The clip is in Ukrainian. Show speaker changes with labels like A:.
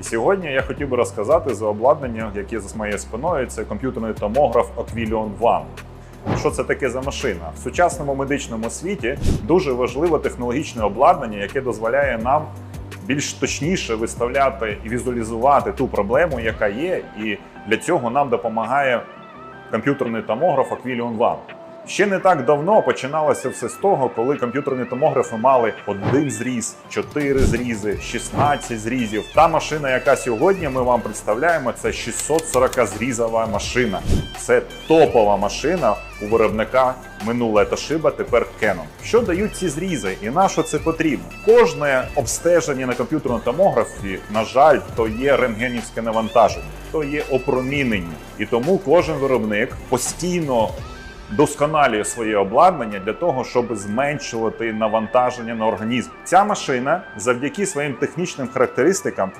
A: І сьогодні я хотів би розказати за обладнання, яке за моєю спиною, це комп'ютерний томограф Aquilion One. Що це таке за машина? В сучасному медичному світі дуже важливе технологічне обладнання, яке дозволяє нам більш точніше виставляти і візуалізувати ту проблему, яка є, і для цього нам допомагає комп'ютерний томограф Aquilion One. Ще не так давно починалося все з того, коли комп'ютерні томографи мали один зріз, чотири зрізи, 16 зрізів. Та машина, яка сьогодні ми вам представляємо, це 640 зрізова машина. Це топова машина у виробника минуле Toshiba, тепер Canon. Що дають ці зрізи і на що це потрібно? Кожне обстеження на комп'ютерному томографі, на жаль, то є рентгенівське навантаження, то є опромінення. І тому кожен виробник постійно досконалює своє обладнання для того, щоб зменшувати навантаження на організм. Ця машина завдяки своїм технічним характеристикам